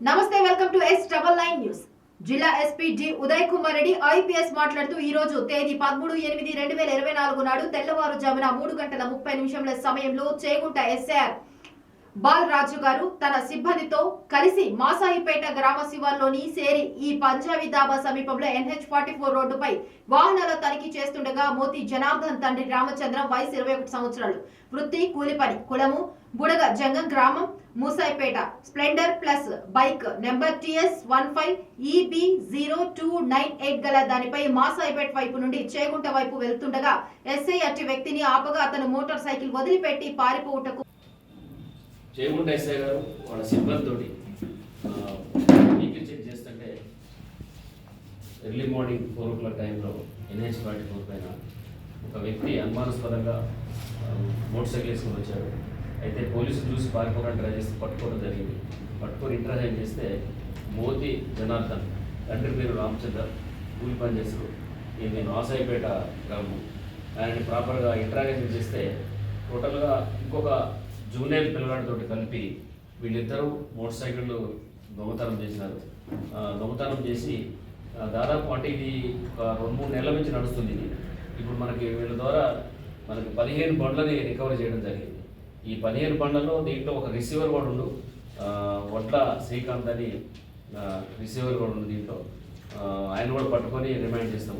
నమస్తే welcome to S double nine news. జిల్లా SP G Uday Kumar Reddy IPS మాట్లాడుతూ ఈ రోజు తేదీ పదమూడు ఎనిమిది రెండు వేల ఇరవై నాలుగు నాడు తెల్లవారుజామున మూడు గంటల ముప్పై నిమిషంల సమయంలో చేగుంట ఎస్ఆర్ బాలరాజు గారు తన సిబ్బందితో కలిసి మాసాయిపేట గ్రామ శివార్లోని సేరి ఈ పంజాబీ దాబా సమీపంలో ఎన్హెచ్ ఫార్టీ ఫోర్ రోడ్డుపై వాహనాల తనిఖీ చేస్తుండగా మోతి జనార్దన్ తండ్రి రామచంద్రం వయసు ఇరవై ఒకటి సంవత్సరాలు. వృత్తి కూలిపని కులము బుడగ జంగం గ్రామం Musaipeta. Splendor plus bike number TS one five EB zero two nine eight గల దానిపై మాసాయిపేట వైపు నుండి చేగుంట వైపు వెళ్తుండగా ఎస్ఐ అట్టి వ్యక్తిని ఆపగా అతను మోటార్ సైకిల్ వదిలిపెట్టి పారిపోవుటకు జయముండ ఎస్ఐ గారు వాళ్ళ సిబ్బందితోటి వెహికల్ చెక్ చేస్తుంటే early morning four o'clock టైంలో ఎన్హెచ్ ఫార్టీ ఫోర్ పైన ఒక వ్యక్తి అనుమానాస్పదంగా మోటార్ సైకిల్ వేసుకొని వచ్చాడు. అయితే పోలీసులు చూసి పారిపోవడానికి ట్రై చేస్తే పట్టుకోవడం జరిగింది. పట్టుకొని ఇంటర్వ్యూ చేస్తే మోతి జనార్దన్ తండ్రి పేరు రామచంద్ర కూలి పని చేశారు. ఇది నేను ఆసాయిపేట గ్రామం. ఆయన ప్రాపర్గా ఇంటరాగేషన్ చేస్తే టోటల్గా ఇంకొక జూనియర్ పిల్లగాడితో కలిపి వీళ్ళిద్దరూ మోటార్ సైకిళ్ళు దొంగతనం చేసినారు. దొంగతనం చేసి దాదాపు అంటే ఇది ఒక రెండు మూడు నెలల నుంచి నడుస్తుంది ఇది. ఇప్పుడు మనకి వీళ్ళ ద్వారా మనకి పదిహేను బండ్లని రికవరీ చేయడం జరిగింది. ఈ పదిహేను బండ్లలో దీంట్లో ఒక రిసీవర్ కూడా ఉండు వడ్ల శ్రీకాంత్ అని రిసీవర్ కూడా ఉంది దీంట్లో. ఆయన కూడా పట్టుకొని రిమైండ్ చేస్తాం.